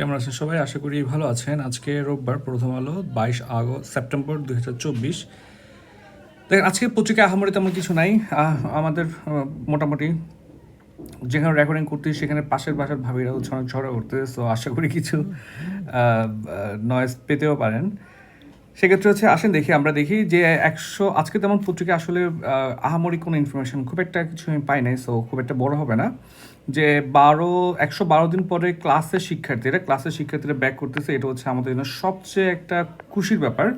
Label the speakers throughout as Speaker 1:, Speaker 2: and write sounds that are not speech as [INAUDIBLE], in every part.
Speaker 1: কেমন আছেন সবাই? আশা করি ভালো আছেন। আজকে রোববার, প্রথম আলো, বাইশ আগস্ট, সেপ্টেম্বর দুই হাজার চব্বিশ। দেখেন, আজকে পত্রিকা আহামরি তেমন কিছু নাই। আমাদের মোটামুটি যেখানে রেকর্ডিং করতে সেখানে পাশের বাসার ভাবিরা হচ্ছে ঝড়া করতে সো আশা করি কিছু নয়েজ পেতেও পারেন। সেক্ষেত্রে হচ্ছে আসেন দেখি, আমরা দেখি যে একশো, আজকে তেমন পত্রিকা আসলে আহামরি কোনো ইনফরমেশন খুব একটা কিছু আমি পাই নাই সো খুব একটা বড় হবে না। যে বারো, একশো বারো দিন পরে ক্লাসের শিক্ষার্থীরা ক্লাসের শিক্ষার্থীরা ব্যাক করতেছে, এটা হচ্ছে আমাদের জন্য সবচেয়ে একটা খুশির ব্যাপার।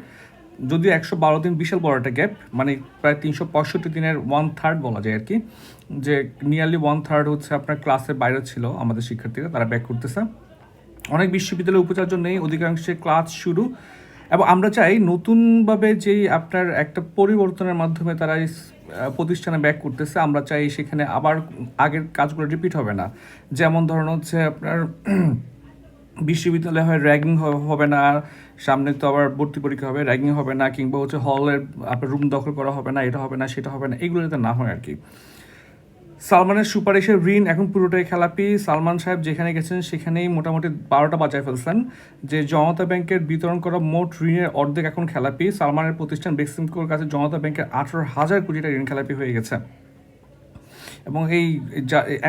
Speaker 1: যদিও একশো বারো দিন বিশাল বড় একটা গ্যাপ মানে প্রায় তিনশো পঁয়ষট্টি দিনের ওয়ান থার্ড বলা যায় আর কি। যে নিয়ারলি ওয়ান থার্ড হচ্ছে আপনার ক্লাসের বাইরে ছিল আমাদের শিক্ষার্থীরা, তারা ব্যাক করতেছে। অনেক বিশ্ববিদ্যালয়ে উপাচার্য নেই, অধিকাংশে ক্লাস শুরু এবং আমরা চাই নতুনভাবে যেই আপনার একটা পরিবর্তনের মাধ্যমে তারা এই প্রতিষ্ঠানে ব্যাক করতেছে, আমরা চাই সেখানে আবার আগের কাজগুলো রিপিট হবে না। যেমন ধরুন হচ্ছে আপনার [CLEARS THROAT] বিশ্ববিদ্যালয়ে হয় র্যাগিং হবে না, সামনে তো আবার ভর্তি পরীক্ষা হবে র্যাগিং হবে না, কিংবা হচ্ছে হলের আপনার রুম দখল করা হবে না, এটা হবে না, সেটা হবে না, এগুলো যাতে না হয় আর কি। সালমানের সুপারিশের ঋণ এখন পুরোটাই খেলাপি। সালমান সাহেব যেখানে গেছেন, সেখানেই মোটামুটি বারোটা বাজায় ফেলছেন। যে জনতা ব্যাংকের বিতরণ করা মোট ঋণের অর্ধেক এখন খেলাপি। সালমানের প্রতিষ্ঠান বেক্সিমকোর কাছে জনতা ব্যাংকের আঠারো হাজার কোটি টাকা ঋণ খেলাপি হয়ে গেছে। এবং এই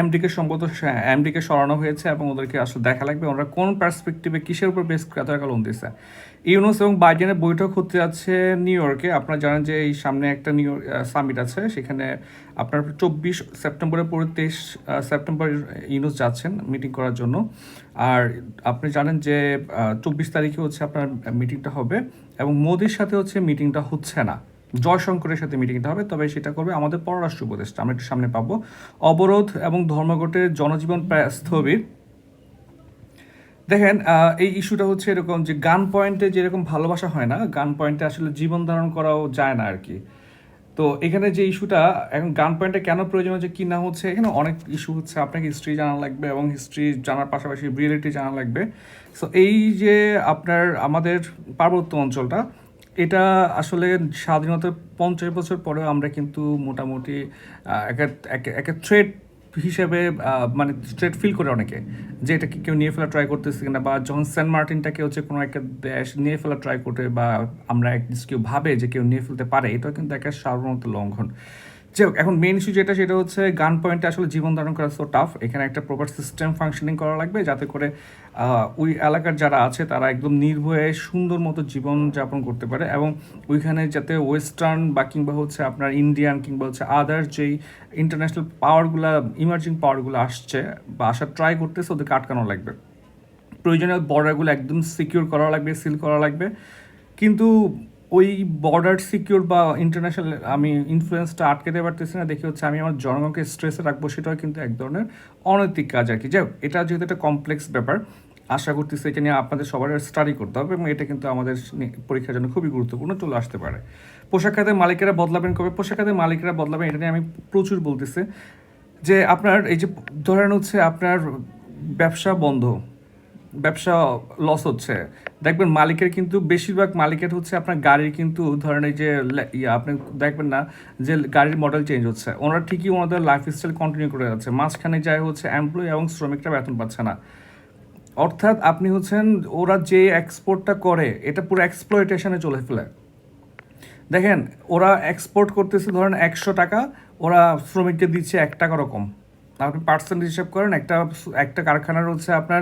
Speaker 1: এমডিকে সম্ভবত এমডিকে সরানো হয়েছে এবং ওদেরকে আসলে দেখা লাগবে। ওরা কোন পার্সপেক্টিভে কিসের উপর বেস করে এত টাকা লোন দিচ্ছে ইউনুস এবং বাইডেনের বৈঠক হতে যাচ্ছে নিউ ইয়র্কে আপনারা জানেন যে এই সামনে একটা নিউ সামিট আছে। সেখানে আপনার চব্বিশ সেপ্টেম্বরের পরে তেইশ সেপ্টেম্বর ইউনুস যাচ্ছেন মিটিং করার জন্য। আর আপনি জানেন যে চব্বিশ তারিখে হচ্ছে আপনার মিটিংটা হবে এবং মোদির সাথে হচ্ছে মিটিংটা হচ্ছে না। জয়শঙ্করের সাথে মিটিংটা হবে, তবে সেটা করবে আমাদের পররাষ্ট্র উপদেষ্টা। আমরা একটু সামনে পাবো। অবরোধ এবং ধর্মঘটের জনজীবন প্রায় স্থবির। দেখেন এই ইস্যুটা হচ্ছে এরকম যে গান পয়েন্টে যেরকম ভালোবাসা হয় না, গান পয়েন্টে আসলে জীবন ধারণ করাও যায় না আর কি তো এখানে যে ইস্যুটা, এখন গান পয়েন্টে কেন প্রয়োজন হচ্ছে, কি না হচ্ছে, এখানে অনেক ইস্যু হচ্ছে। আপনাকে হিস্ট্রি জানা লাগবে এবং হিস্ট্রি জানার পাশাপাশি রিয়েলিটি জানা লাগবে। সো এই যে আপনার, আমাদের পার্বত্য অঞ্চলটা এটা আসলে স্বাধীনতার পঞ্চাশ বছর পরেও আমরা কিন্তু মোটামুটি একটা থ্রেড হিসেবে মানে স্ট্রেট ফিল করে অনেকে যে এটাকে কেউ নিয়ে ফেলা ট্রাই করতেছে কিনা বা যখন সেন্ট মার্টিনটাকে হচ্ছে কোনো একটা দেশ নিয়ে ফেলা ট্রাই করতে বা আমরা এক কেউ ভাবে যে কেউ নিয়ে ফেলতে পারে, এটাও কিন্তু একটা সাধারণত লঙ্ঘন। যাই এখন মেন ইস্যু যেটা, সেটা হচ্ছে গান পয়েন্টে আসলে জীবন ধারণ করা সো টাফ এখানে একটা প্রপার সিস্টেম ফাংশনিং করা লাগবে যাতে করে ওই এলাকার যারা আছে, তারা একদম নির্ভয়ে সুন্দর মতো জীবন যাপন করতে পারে এবং ওইখানে যাতে ওয়েস্টার্ন বা কিংবা হচ্ছে আপনার ইন্ডিয়ান কিংবা হচ্ছে আদার যেই ইন্টারন্যাশনাল পাওয়ারগুলো ইমার্জিং পাওয়ারগুলো আসছে বা আসার ট্রাই করতেছে, ওদেরকে আটকানো লাগবে। প্রয়োজনীয় বর্ডারগুলো একদম সিকিউর করা লাগবে সিল করা লাগবে। কিন্তু ওই বর্ডার সিকিউর বা ইন্টারন্যাশনাল আমি ইনফ্লুয়েন্সটা আটকে দিতে পারতেছি না, দেখি হচ্ছে আমি আমার জনগণকে স্ট্রেসে রাখব সেটাও কিন্তু এক ধরনের অনৈতিক কাজ আর কি যাই এটা যেহেতু একটা কমপ্লেক্স ব্যাপার, আশা করতেছি এটা নিয়ে আপনাদের সবার স্টাডি করতে হবে এবং এটা কিন্তু আমাদের পরীক্ষার জন্য খুবই গুরুত্বপূর্ণ চলে আসতে পারে। পোশাক খাতের মালিকেরা বদলাবেন কবে? পোশাক খাতের মালিকেরা বদলাবেন, এটা নিয়ে আমি প্রচুর বলতেছি। যে আপনার, এই যে ধরেন হচ্ছে আপনার ব্যবসা বন্ধ, ব্যবসা লস হচ্ছে দেখবেন মালিকের কিন্তু বেশিরভাগ মালিকের হচ্ছে আপনার গাড়ির কিন্তু ধরেন এই যে আপনি দেখবেন না যে গাড়ির মডেল চেঞ্জ হচ্ছে। ওনারা ঠিকই ওনাদের লাইফ স্টাইল কন্টিনিউ করে যাচ্ছে। মাঝখানে যায় হচ্ছে এমপ্লয়ি এবং শ্রমিকরা বেতন পাচ্ছে না। অর্থাৎ আপনি হচ্ছেন, ওরা যে এক্সপোর্টটা করে, এটা পুরো এক্সপ্লয়টেশনে চলে ফেলে। দেখেন, ওরা এক্সপোর্ট করতেছে ধরেন একশো টাকা, ওরা শ্রমিককে দিচ্ছে এক টাকা রকম আপনি পার্সেন্ট হিসাব করেন, একটা একটা কারখানার হচ্ছে আপনার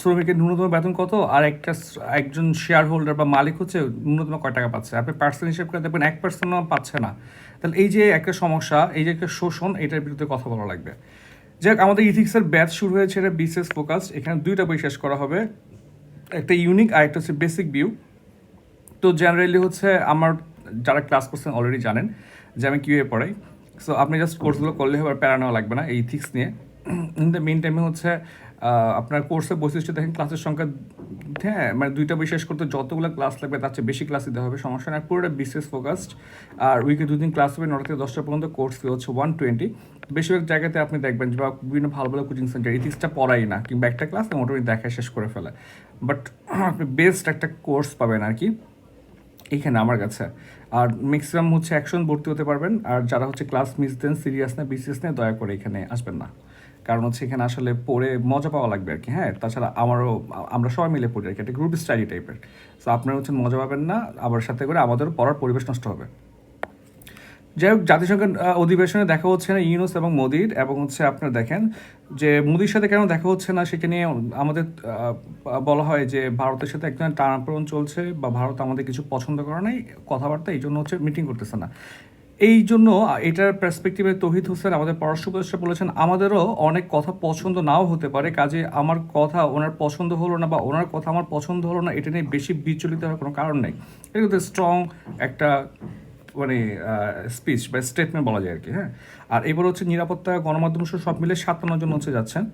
Speaker 1: শ্রমিকের ন্যূনতম বেতন কত? আর একটা একজন শেয়ার হোল্ডার বা মালিক হচ্ছে ন্যূনতম কয় টাকা পাচ্ছে? আপনি পার্সেন্ট হিসাব করে দেখবেন এক পার্সেন্টও পাচ্ছে না। তাহলে এই যে একটা সমস্যা, এই যে একটা শোষণ, এটার বিরুদ্ধে কথা বলা লাগবে। হোক আমাদের ইথিক্সের ব্যাচ শুরু হয়েছে, এটা বিসিএস ফোকাস এখানে দুইটা বই শেষ করা হবে। একটা ইউনিক আর একটা হচ্ছে বেসিক ভিউ তো জেনারেলি হচ্ছে আমার যারা ক্লাস করছেন অলরেডি জানেন যে আমি কীভাবে পড়াই। সো আপনি জাস্ট কোর্সগুলো করলে হবে প্যারা নেওয়া লাগবে না এই থিক্স নিয়ে। ইন দ্য মেন টাইমে হচ্ছে আপনার কোর্সের বৈশিষ্ট্য দেখেন ক্লাসের সংখ্যা হ্যাঁ মানে দুইটা বিশেষ করতে যতগুলো ক্লাস লাগবে, তার চেয়ে বেশি ক্লাস দিতে হবে, সমস্যা না পুরোটা বিশেষ ফোকাসড আর উইকে দুদিন ক্লাস হবে, নটা থেকে দশটা পর্যন্ত কোর্স হচ্ছে ওয়ান টোয়েন্টি বেশিরভাগ জায়গাতে আপনি দেখবেন যে বা বিভিন্ন ভালো ভালো কোচিং সেন্টার ইথিক্সটা পড়াই না, কিংবা একটা ক্লাস মোটামুটি দেখায় শেষ করে ফেলে। বাট [CLEARS THROAT] আপনি বেস্ট একটা কোর্স পাবেন আর কি। এইখানে আমার কাছে। আর ম্যাক্সিমাম হচ্ছে অ্যাকশন ভর্তি হতে পারবেন। আর যারা হচ্ছে ক্লাস মিস দেন সিরিয়াস না বিসিএস নেই দয়া করে এখানে আসবেন না। কারণ হচ্ছে এখানে আসলে পড়ে মজা পাওয়া লাগবে আর কি হ্যাঁ? তাছাড়া আমারও, আমরা সবাই মিলে পড়ি আর কি, একটা গ্রুপ স্টাডি টাইপের সো আপনারা হচ্ছে মজা পাবেন না, আবার সাথে করে আমাদেরও পড়ার পরিবেশ নষ্ট হবে। যাই হোক, জাতিসংঘের অধিবেশনে দেখা হচ্ছে না ইউনুস এবং মোদির, এবং হচ্ছে আপনারা দেখেন যে মোদির সাথে কেন দেখা হচ্ছে না, সেটা নিয়ে আমাদের বলা হয় যে ভারতের সাথে একজন টানাপোড়ন চলছে বা ভারত আমাদের কিছু পছন্দ করে নাই, কথাবার্তা, এই জন্য হচ্ছে মিটিং করতেছে না। এই জন্য এটার পার্সপেক্টিভে তহিদ হোসেন, আমাদের পররাষ্ট্র উপদেষ্টা বলেছেন, আমাদেরও অনেক কথা পছন্দ নাও হতে পারে, কাজে আমার কথা ওনার পছন্দ হলো না বা ওনার কথা আমার পছন্দ হলো না, এটা নিয়ে বেশি বিচলিত হওয়ার কোনো কারণ নেই। এটা কিন্তু স্ট্রং একটা মানে স্পিচ বা স্টেটমেন্ট বলা যায় আর কি হ্যাঁ? আর এবার হচ্ছে নিরাপত্তা, গণমাধ্যম সব মিলে সাতান্ন জন হচ্ছে যাচ্ছেন।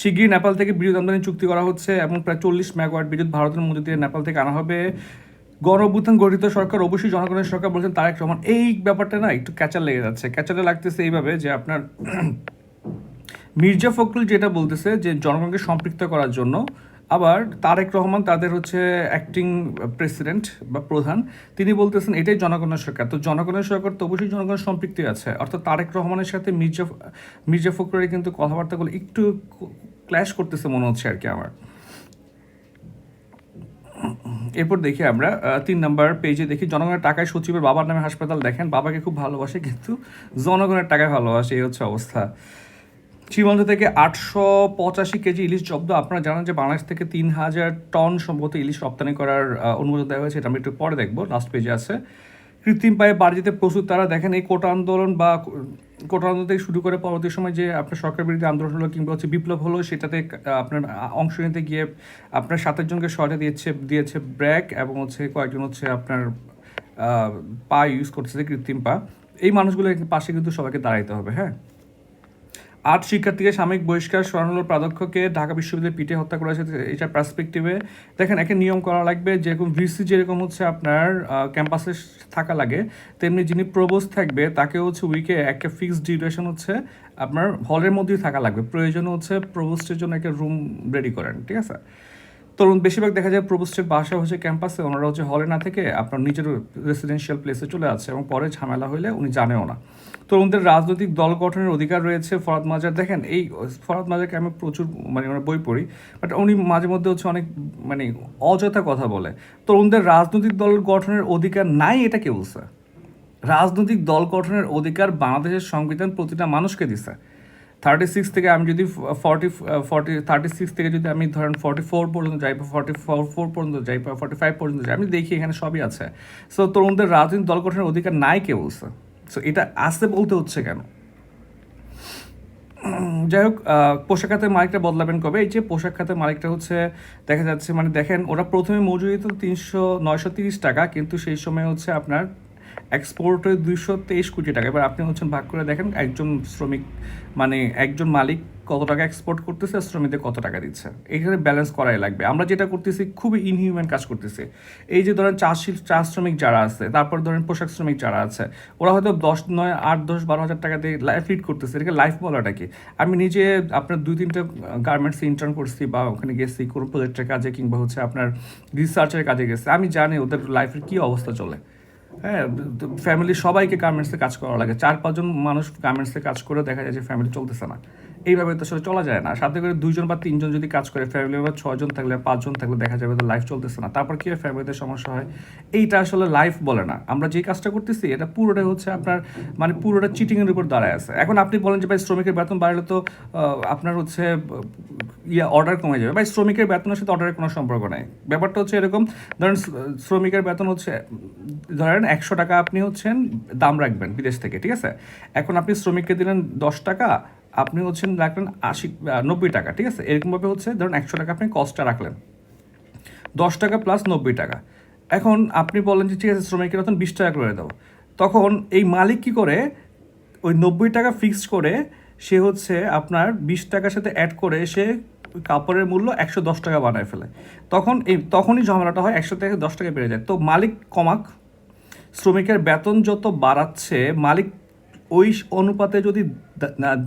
Speaker 1: শিগগিরই নেপাল থেকে বিদ্যুৎ আমদানি চুক্তি করা হচ্ছে এবং প্রায় চল্লিশ মেগাওয়াট বিদ্যুৎ ভারতের মধ্যে দিয়ে নেপাল থেকে আনা হবে। গণ গঠিত সরকার, অবশ্যই জনগণের সরকার বলছেন, তারেক রহমান, এই ব্যাপারটা না একটু ক্যাচার লেগে যাচ্ছে। ক্যাচারে লাগতেছে এইভাবে যে আপনার [CLEARS THROAT] মির্জা ফখরুল যেটা বলতেছে যে জনগণকে সম্পৃক্ত করার জন্য আবার তারেক রহমান তাদের হচ্ছে অ্যাক্টিং প্রেসিডেন্ট বা প্রধান। তিনি বলতেছেন, এটাই জনগণের সরকার। তো জনগণের সরকার তো অবশ্যই জনগণের সম্পৃক্তি আছে। অর্থাৎ তারেক রহমানের সাথে মির্জা মির্জা ফখরুলের কিন্তু কথাবার্তাগুলো একটু ক্ল্যাশ করতেছে মনে হচ্ছে আর কি আমার। এরপর দেখি আমরা তিন নাম্বার পেজে দেখি, জনগণের টাকায় সচিবের বাবার নামে হাসপাতাল দেখেন। বাবাকে খুব ভালোবাসে, কিন্তু জনগণের টাকায় ভালোবাসে। এই হচ্ছে অবস্থা। সীমান্ত থেকে আটশো পঁচাশি কেজি ইলিশ জব্দ। আপনারা জানেন যে বাংলাদেশ থেকে তিন হাজার টন সম্ভবত ইলিশ রপ্তানি করার অনুমোদন দেওয়া হয়েছে, এটা আমরা একটু পরে দেখব লাস্ট পেজে আছে। কৃত্রিম পায়ে বাড়ি যেতে প্রস্তুত, তারা দেখেন এই কোটা আন্দোলন বা কোটা আন্দোলন থেকে শুরু করে পরবর্তী সময় যে আপনার সরকার বিরোধী আন্দোলন হলো কিংবা হচ্ছে বিপ্লব হলো, সেটাতে আপনার অংশ নিতে গিয়ে আপনার সাতের জনকে সহায়তা দিয়েছে দিয়েছে ব্র্যাক এবং হচ্ছে কয়েকজন হচ্ছে আপনার পা ইউজ করতেছে কৃত্রিম পা। এই মানুষগুলোর পাশে কিন্তু সবাইকে দাঁড়াইতে হবে হ্যাঁ? আট শিক্ষার্থীকে সাময়িক বহিষ্কার স্বর্ণলোর প্রাধ্যক্ষকে ঢাকা বিশ্ববিদ্যালয়ে পিটে হত্যা করা হয়েছে পার্সপেক্টিভে দেখেন একটা নিয়ম করা লাগবে, যেরকম ভিসি যেরকম হচ্ছে আপনার ক্যাম্পাসে থাকা লাগে, তেমনি যিনি প্রবোস থাকবে তাকে হচ্ছে উইকে একটা ফিক্সড ডিউরেশন হচ্ছে আপনার হলের মধ্যেই থাকা লাগবে। প্রয়োজন হচ্ছে প্রবোস্টের জন্য একটা রুম রেডি করেন, ঠিক আছে? তরুণ, বেশিরভাগ দেখা যায় প্রবোস্টের বাসা হচ্ছে ক্যাম্পাসে, ওনারা হচ্ছে হলে না থেকে আপনার নিজের রেসিডেন্সিয়াল প্লেসে চলে আসছে এবং পরে ঝামেলা হইলে উনি জানেও না। তরুণদের রাজনৈতিক দল গঠনের অধিকার রয়েছে ফরাদ মাজার। দেখেন, এই ফরাদ মাজারকে আমি প্রচুর মানে ওনার বই পড়ি বাট উনি মাঝে মধ্যে হচ্ছে অনেক মানে অযথা কথা বলে। তরুণদের রাজনৈতিক দল গঠনের অধিকার নাই এটা কে বলছে? রাজনৈতিক দল গঠনের অধিকার বাংলাদেশের সংবিধান প্রতিটা মানুষকে দিছে। থার্টি সিক্স থেকে আমি যদি ফর্টি ফর্টি থার্টি সিক্স থেকে যদি আমি ধরেন ফর্টি ফোর পর্যন্ত যাই বা ফর্টি ফোর ফোর পর্যন্ত যাই বা ফর্টি ফাইভ পর্যন্ত যাই, আমি দেখি এখানে সবই আছে। সো তরুণদের রাজনৈতিক দল গঠনের অধিকার নাই কে বলছে সো এটা আসতে বলতে হচ্ছে কেন? [CLEARS THROAT] যাই হোক পোশাক খাতের মালিকটা বদলাবেন কবে? এই যে পোশাক খাতের মালিকটা হচ্ছে, দেখা যাচ্ছে মানে দেখেন, ওরা প্রথমে মজুরি তো তিনশো, নয়শো তিরিশ টাকা, কিন্তু সেই সময় হচ্ছে আপনার এক্সপোর্টে দুইশো তেইশ কোটি টাকা। এবার আপনি হচ্ছেন, ভাগ করে দেখেন, একজন শ্রমিক মানে একজন মালিক কত টাকা এক্সপোর্ট করতেছে আর শ্রমিকদের কত টাকা দিচ্ছে। এইখানে ব্যালেন্স করাই লাগবে। আমরা যেটা করতেছি, খুবই ইনহিউম্যান কাজ করতেছি। এই যে ধরেন চা শিল্প চা শ্রমিক যারা আছে, তারপর ধরেন পোশাক শ্রমিক যারা আছে, ওরা হয়তো দশ, নয়, আট, দশ, বারো হাজার টাকা দিয়ে লাইফ লিড করতেছে। এটাকে লাইফ বলাটা কি? আমি নিজে আপনার দুই, তিনটা গার্মেন্টসে ইন্টার্ন করছি বা ওখানে গেছি, কোনো প্রজেক্টের কাজে কিংবা হচ্ছে আপনার রিসার্চের কাজে গেছি। আমি জানি ওদের লাইফের কী অবস্থা চলে। হ্যাঁ ফ্যামিলি সবাইকে গার্মেন্টসে কাজ করা লাগে। চার পাঁচজন মানুষ গার্মেন্টসে কাজ করে দেখা যায় যে ফ্যামিলি চলতেছে না। এইভাবে তো আসলে চলা যায় না। সাথে করে দুইজন বা তিনজন যদি কাজ করে ফ্যামিলি মেম্বার ছজন থাকলে, পাঁচজন থাকলে দেখা যাবে তো লাইফ চলতেছে না। তারপর কি হয়? ফ্যামিলিতে সমস্যা হয়। এইটা আসলে লাইফ বলে না। আমরা যে কাজটা করতেছি, এটা পুরোটাই হচ্ছে আপনার মানে পুরোটা চিটিংয়ের উপর দাঁড়ায় আছে। এখন আপনি বলেন যে, ভাই, শ্রমিকের বেতন বাড়লে তো আপনার হচ্ছে, ইয়া অর্ডার কমে যাবে। ভাই, শ্রমিকের বেতনের সাথে অর্ডারের কোনো সম্পর্ক নেই। ব্যাপারটা হচ্ছে এরকম, ধরেন শ্রমিকের বেতন হচ্ছে, ধরেন একশো টাকা আপনি হচ্ছেন, দাম রাখবেন বিদেশ থেকে, ঠিক আছে? এখন আপনি শ্রমিককে দিলেন দশ টাকা আপনি হচ্ছেন রাখলেন আশি নব্বই টাকা, ঠিক আছে? এরকমভাবে হচ্ছে ধরুন একশো টাকা আপনি কস্টটা রাখলেন। দশ টাকা প্লাস নব্বই টাকা। এখন আপনি বলেন যে, ঠিক আছে, শ্রমিকের বেতন বিশ টাকা করে দাও তখন এই মালিক কি করে? ওই নব্বই টাকা ফিক্সড করে সে হচ্ছে আপনার বিশ টাকার সাথে অ্যাড করে সে কাপড়ের মূল্য একশো দশ টাকা বানায় ফেলে। তখন এই, তখনই ঝামেলাটা হয় একশো থেকে দশ টাকা বেড়ে যায়। তো মালিক কমাক। শ্রমিকের বেতন যত বাড়াচ্ছে, মালিক ওই অনুপাতে যদি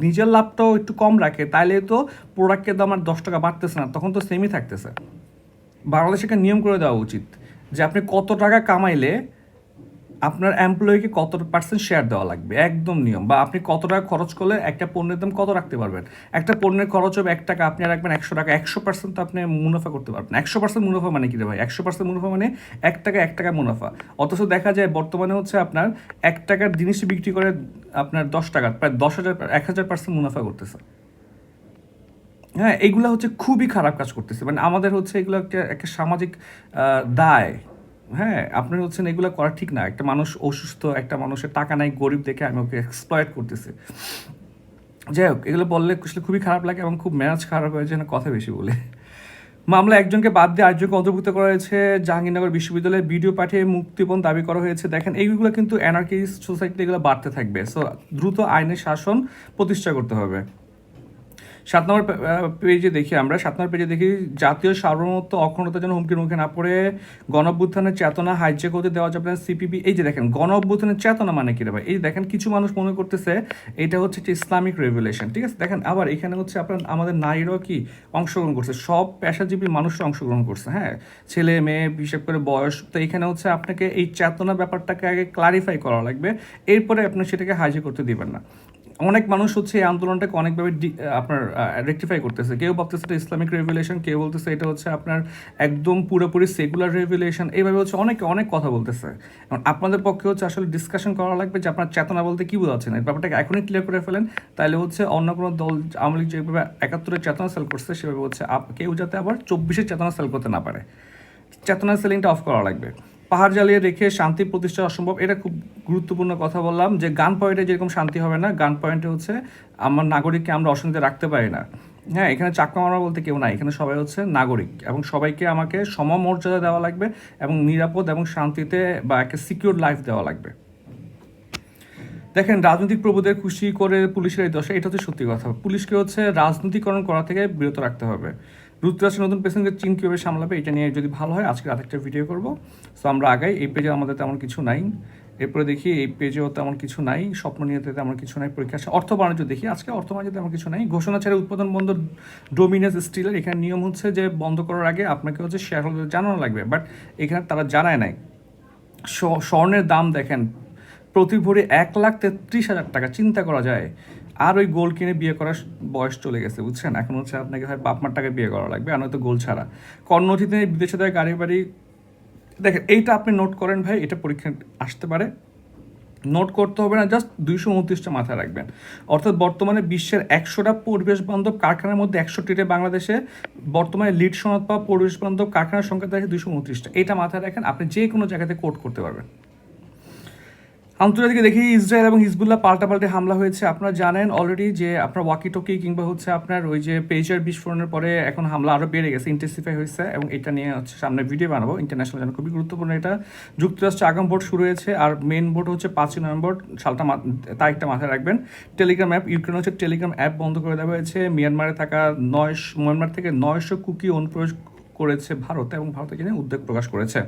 Speaker 1: নিজের লাভটাও একটু কম রাখে তাহলে তো প্রোডাক্টের দাম আর দশ টাকা বাড়তেছে না, তখন তো সেমই থাকতেছে। বাংলাদেশকে নিয়ম করে দেওয়া উচিত যে আপনি কত টাকা কামাইলে আপনার এমপ্লয়িকে কত পার্সেন্ট শেয়ার দেওয়া লাগবে, একদম নিয়ম। বা আপনি কত টাকা খরচ করলে একটা পণ্যের দাম কত রাখতে পারবেন? একটা পণ্যের খরচ হবে এক টাকা, আপনি রাখবেন একশো টাকা, একশো পার্সেন্ট তো আপনি মুনাফা করতে পারবেন একশো পার্সেন্ট মুনাফা মানে কি রে ভাই? একশো পার্সেন্ট মুনাফা মানে এক টাকা এক টাকা মুনাফা। অথচ দেখা যায় বর্তমানে হচ্ছে আপনার এক টাকার জিনিস বিক্রি করে আপনার দশ টাকা, প্রায় দশ হাজার, এক হাজার পার্সেন্ট মুনাফা করতেছে। হ্যাঁ এগুলো হচ্ছে খুবই খারাপ কাজ করতেছে। মানে আমাদের হচ্ছে এগুলো একটা একটা সামাজিক দায়। হ্যাঁ আপনার হচ্ছেন এগুলো করা ঠিক না। একটা মানুষ অসুস্থ, একটা মানুষের টাকা নাই, গরিব দেখে আমি ওকে এক্সপ্লয়েট করতেছি। যাই হোক, এগুলো বললে খুবই খারাপ লাগে এবং খুব ম্যানেজ খারাপ হয়েছে না, কথা বেশি বলে। মামলা একজনকে বাদ দিয়ে আরেকজনকে অন্তর্ভুক্ত করা হয়েছে। জাহাঙ্গীরনগর বিশ্ববিদ্যালয়ে ভিডিও পাঠিয়ে মুক্তিপণ দাবি করা হয়েছে। দেখেন, এইগুলো কিন্তু অ্যানার্কিস্ট সোসাইটি এগুলো বাড়তে থাকবে। সো দ্রুত আইনের শাসন প্রতিষ্ঠা করতে হবে। সাত নম্বর পেজে দেখি আমরা। সাত নম্বর পেজে দেখি, জাতীয় সার্বভৌমত্ব অখণ্ডতা যেন হুমকির মুখে না পড়ে গণ অভ্যুত্থানের চেতনা হাইজ্যাক হতে দেওয়া যাবে না সিপিবি এই যে দেখেন গণ অভ্যুত্থানের চেতনা মানে কি রে ভাই? এই দেখেন, কিছু মানুষ মনে করতেছে এটা হচ্ছে ইসলামিক রেভুলেশন ঠিক আছে? দেখেন, আবার এখানে হচ্ছে আপনার, আমাদের নারীরাও কি অংশগ্রহণ করছে? সব পেশাজীবী মানুষরা অংশগ্রহণ করছে হ্যাঁ? ছেলে, মেয়ে হিসাব করে বয়স, তো এখানে হচ্ছে আপনাকে এই চেতনা ব্যাপারটাকে আগে ক্লারিফাই করা লাগবে। এরপরে আপনি সেটাকে হাইজ্যাক করতে দিবেন না। অনেক মানুষ হচ্ছে এই আন্দোলনটাকে অনেকভাবে আপনার রেকটিফাই করতেছে। কেউ ভাবতেছে এটা ইসলামিক রেভুলেশন কেউ বলতেছে এটা হচ্ছে আপনার একদম পুরোপুরি সেকুলার রেভুলেশন এইভাবে হচ্ছে অনেকে অনেক কথা বলতেছে। এখন আপনাদের পক্ষে হচ্ছে আসলে ডিসকাশন করা লাগবে যে আপনার চেতনা বলতে কি বোঝাচ্ছেন? এই ব্যাপারটাকে এখনই ক্লিয়ার করে ফেলেন। তাহলে হচ্ছে অন্য কোনো দল, আওয়ামী লীগ যেভাবে একাত্তরের চেতনা সেল করছে, সেভাবে হচ্ছে কেউ যাতে আবার চব্বিশের চেতনা সেল করতে না পারে। চেতনা সেলিংটা অফ করা লাগবে। পাহাড় জ্বালিয়ে রেখে শান্তি প্রতিষ্ঠা অসম্ভব, এটা খুব গুরুত্বপূর্ণ কথা বললাম, যে গান পয়েন্টে যেরকম শান্তি হবে না গান পয়েন্টে হচ্ছে আমার নাগরিককে আমরা অশান্তিতে রাখতে পারি না। হ্যাঁ এখানে চাকমা মারা বলতে কেউ নাই, এখানে সবাই হচ্ছে নাগরিক এবং সবাইকে আমাকে সমমর্যাদা দেওয়া লাগবে এবং নিরাপদ এবং শান্তিতে বা একটা সিকিউর লাইফ দেওয়া লাগবে। দেখেন, রাজনৈতিক প্রভুদের খুশি করে পুলিশের এই দশা, এটা হচ্ছে সত্যি কথা। পুলিশকে হচ্ছে রাজনীতিকরণ করা থেকে বিরত রাখতে হবে। যুক্তরাষ্ট্রের নতুন প্রেসিডেন্টকে চীন কীভাবে সামলাবে এটা নিয়ে যদি ভালো হয়, আজকে একটা ভিডিও করব। সো আমরা আগাই এই পেজে আমাদের তেমন কিছু নাই। এরপরে দেখি এই পেজেও তেমন কিছু নাই। স্বপ্ন নিয়ে তেমন কিছু নাই, পরীক্ষা। অর্থ বাণিজ্য দেখি। আজকে অর্থ বাণিজ্য তেমন কিছু নাই। ঘোষণা ছাড়া উৎপাদন বন্ধ ডোমিনাস স্টিলের এখানে নিয়ম হচ্ছে যে বন্ধ করার আগে আপনাকে হচ্ছে শেয়ার হোল্ডার জানানো লাগবে। বাট এখানে তারা জানায় নাই। স্বর্ণের দাম দেখেন। প্রতি ভরি এক লাখ তেত্রিশ হাজার টাকা। চিন্তা করা যায়। আর ওই গোল কিনে বিয়ে করার বয়স চলে গেছে, বুঝছেন? এখন হচ্ছে আপনাকে হয় বাপ মার টাকা বিয়ে করা লাগবে, আর নয়তো গোল ছাড়া। কর্ণথিতে বিদেশে দেয় গাড়ি বাড়ি দেখেন, এইটা আপনি নোট করেন ভাই, এটা পরীক্ষা আসতে পারে। নোট করতে হবে না জাস্ট দুইশো উনত্রিশটা মাথায় রাখবেন। অর্থাৎ বর্তমানে বিশ্বের একশোটা পরিবেশ বান্ধব কারখানার মধ্যে একষট্টিটা বাংলাদেশে বর্তমানে লিড সনদ পাওয়া পরিবেশ বান্ধব কারখানার সংখ্যা দেখে দুইশো উনত্রিশটা। এটা মাথায় রাখেন, আপনি যে কোনো জায়গাতে কোট করতে পারবেন। আন্তর্জাতিকে দেখি ইসরায়েল এবং হিজবুল্লাহ পাল্টাপাল্টে হামলা হয়েছে। আপনারা জানেন অলরেডি যে আপনার ওয়াকি টকি কিংবা হচ্ছে আপনার ওই যে পেজার বিস্ফোরণের পরে এখন হামলা আরও বেড়ে গেছে ইন্টেন্সিফাই হয়েছে এবং এটা নিয়ে হচ্ছে সামনে ভিডিও বানাবো। ইন্টারন্যাশনাল জন্য খুবই গুরুত্বপূর্ণ এটা। যুক্তরাষ্ট্রে আগাম ভোট শুরু হয়েছে আর মেন ভোট হচ্ছে পাঁচই নভেম্বর। সালটা তারিখটা মাথায় রাখবেন। টেলিগ্রাম অ্যাপ ইউক্রেন হচ্ছে টেলিগ্রাম অ্যাপ বন্ধ করে দেওয়া হয়েছে। মিয়ানমারে থাকা নয় মিয়ানমার থেকে নয়শো কুকি অনুপ্রবেশ করেছে ভারত এবং ভারত এখানে উদ্বেগ প্রকাশ করেছে।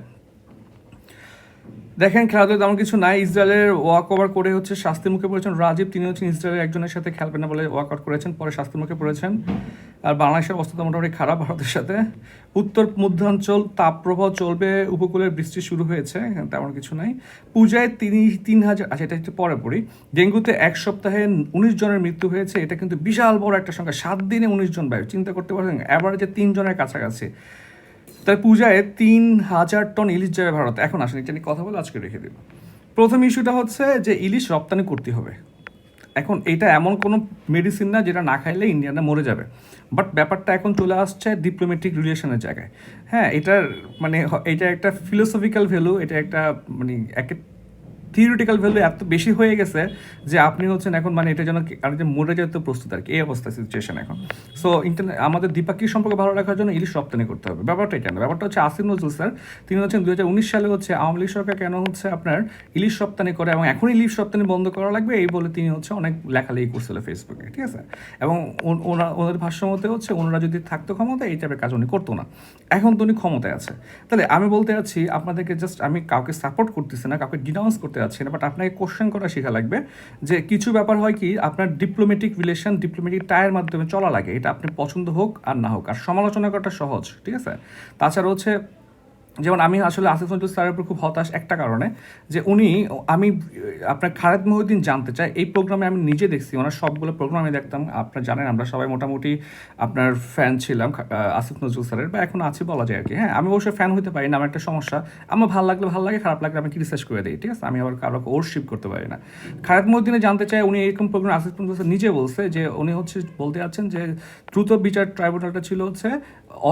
Speaker 1: দেখেন খেলাধুলা তেমন কিছু নাই। ইসরায়েলের ওয়াক ওভার করে হচ্ছে শাস্তির মুখে পড়েছেন রাজীব। তিনি হচ্ছেন ইসরায়েলের একজনের সাথে খেলবেন না বলে ওয়াক আউট করেছেন, পরে শাস্তির মুখে পড়েছেন। আর বাংলাদেশের অবস্থা মোটামুটি খারাপ ভারতের সাথে। উত্তর মধ্যাঞ্চল তাপপ্রবাহ চলবে, উপকূলের বৃষ্টি শুরু হয়েছে, তেমন কিছু নাই। পূজায় তিনি তিন হাজার আচ্ছা এটা একটু পরে পড়ি। ডেঙ্গুতে এক সপ্তাহে উনিশ জনের মৃত্যু হয়েছে, এটা কিন্তু বিশাল বড় একটা সংখ্যা। সাত দিনে উনিশ জন বায়ু, চিন্তা করতে পারছেন অ্যাভারেজে তিন জনের কাছাকাছি। তাই পূজায় তিন হাজার টন ইলিশ যাবে ভারত। এখন আসেন, এটা নিয়ে কথা বলে আজকে রেখে দেব। প্রথম ইস্যুটা হচ্ছে যে ইলিশ রপ্তানি করতে হবে। এখন এটা এমন কোনো মেডিসিন না যেটা না খাইলে ইন্ডিয়ানরা মরে যাবে। বাট ব্যাপারটা এখন চলে আসছে ডিপ্লোম্যাটিক রিলেশনের জায়গায়। হ্যাঁ এটার মানে এটা একটা ফিলোসফিক্যাল ভ্যালু এটা একটা মানে এক থিওরিটিক্যাল ভ্যালু এত বেশি হয়ে গেছে যে আপনি হচ্ছেন এখন মানে এটা যেন আর যে মরে যেতে প্রস্তুত আর কি। এই অবস্থা সিচুয়েশন এখন। সো ইন্টারনেট আমাদের দ্বিপাক্ষিক সম্পর্ক ভালো রাখার জন্য ইলিশ রপ্তানি করতে হবে। ব্যাপারটা কেন ব্যাপারটা হচ্ছে আসিফ নজরুল স্যার, তিনি হচ্ছেন দু হাজার উনিশ সালে হচ্ছে আওয়ামী লীগ সরকার কেন হচ্ছে আপনার ইলিশ রপ্তানি করে এবং এখন ইলিশ রপ্তানি বন্ধ করা লাগবে, এই বলে তিনি হচ্ছে অনেক লেখালেখি করছিল ফেসবুকে ঠিক আছে? এবং ওন- ওনা- ওনাদের ভাষ্য মতে হচ্ছে ওনারা যদি থাকতো ক্ষমতা এই টাইপের কাজ উনি করতো না। এখন তো উনি ক্ষমতায় আছে। তাহলে আমি বলতে চাচ্ছি, আপনাদেরকে জাস্ট আমি কাউকে সাপোর্ট করতেছি না, কাউকে ডিনাউন্স করতে যাচ্ছি না বাট আপনাকে কোশ্চেন করা শেখা লাগবে যে কিছু ব্যাপার হয় কি, আপনার ডিপ্লোমেটিক রিলেশন ডিপ্লোমেটিক টায়ের মাধ্যমে চলা লাগে, এটা আপনি পছন্দ হোক আর না হোক, আর সমালোচনা করাটা সহজ, ঠিক আছে? তাছাড়া হচ্ছে যেমন আমি আসলে আসিফ নজরুল স্যারের উপর খুব হতাশ একটা কারণে যে উনি, আমি, আপনার খালেদ মহিউদ্দিন জানতে চাই, এই প্রোগ্রামে আমি নিজে দেখছি, ওনার সবগুলো প্রোগ্রাম আমি দেখতাম, আপনার জানেন আমরা সবাই মোটামুটি আপনার ফ্যান ছিলাম আসিফ নজরুল স্যারের, বা এখন আছি বলা যায় আর কি। হ্যাঁ আমি অবশ্যই ফ্যান হতে পারি না, আমার একটা সমস্যা। আমার ভালো লাগলে ভালো লাগে, খারাপ লাগলে আমি ক্রিটিসাইজ করে দিই, ঠিক আছে? আমি আবার কারও ওরশিপ করতে পারি না। খালেদ মহিউদ্দিনে জানতে চাই উনি এরকম প্রোগ্রাম আসিফ নজরুল স্যার নিজে বলছে যে, উনি হচ্ছে বলতে যাচ্ছেন যে, দ্রুত বিচার ট্রাইব্যুনালটা ছিল হচ্ছে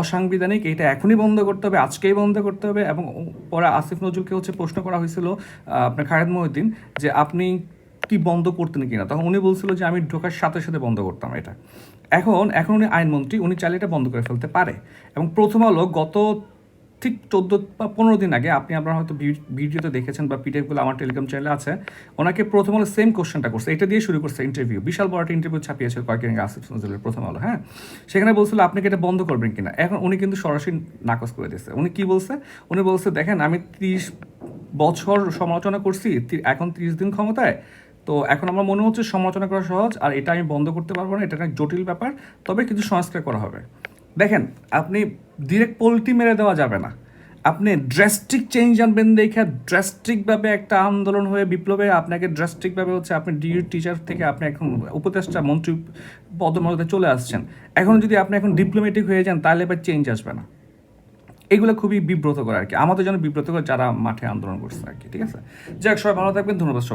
Speaker 1: অসাংবিধানিক, এটা এখনই বন্ধ করতে হবে, আজকেই বন্ধ করতে হবে এবং পরে আসিফ নজরুলকে হচ্ছে প্রশ্ন করা হয়েছিল আপনার খায়েদ মহিউদ্দিন, যে আপনি কি বন্ধ করতেন কিনা? তখন উনি বলছিল যে আমি ঢোকার সাথে সাথে বন্ধ করতাম এটা। এখন এখন উনি আইনমন্ত্রী, উনি চাইলে এটা বন্ধ করে ফেলতে পারে। এবং প্রথম আলো গত ঠিক চোদ্দ বা পনেরো দিন আগে আপনি আপনারা হয়তো ভিডিওতে দেখেছেন বা পিডিএফগুলো আমার টেলিগ্রাম চ্যানেলে আছে। ওনাকে প্রথম আলো সেম কোশ্চেনটা করছে। এটা দিয়ে শুরু করছে ইন্টারভিউ বিশাল বড় একটা ইন্টারভিউ ছাপিয়েছে কয়েকদিন আগে আসিফ নজরুলের প্রথম আলো হ্যাঁ? সেখানে বলছিল, আপনি কি এটা বন্ধ করবেন কিনা? এখন উনি কিন্তু সরাসরি নাকচ করে দিয়েছে। উনি কি বলছে? উনি বলছে, দেখেন, আমি ত্রিশ বছর সমালোচনা করছি এখন ত্রিশ দিন ক্ষমতায়, তো এখন আমার মনে হচ্ছে সমালোচনা করা সহজ, আর এটা আমি বন্ধ করতে পারব না, এটা একটা জটিল ব্যাপার, তবে কিছু সংস্কার করা হবে। দেখেন, আপনি ডিরেক্ট পোলটি মেরে দেওয়া যাবে না। আপনি ড্রাস্টিক চেঞ্জ আনবেন দেখে ড্রাস্টিকভাবে একটা আন্দোলন হয়ে বিপ্লবে আপনাকে ড্রাস্টিকভাবে হচ্ছে আপনি ডিউটি টিচার থেকে আপনি এখন উপদেষ্টা মন্ত্রী পদমর্যাদায় চলে আসছেন। এখন যদি আপনি এখন ডিপ্লোমেটিক হয়ে যান তাহলে এবার চেঞ্জ আসবে না। এগুলো খুবই বিব্রত করে আর কি। আমাদের জন্য বিব্রত করে যারা মাঠে আন্দোলন করছে আর কি, ঠিক আছে? যাক, সবাই ভালো থাকবেন, ধন্যবাদ সবাই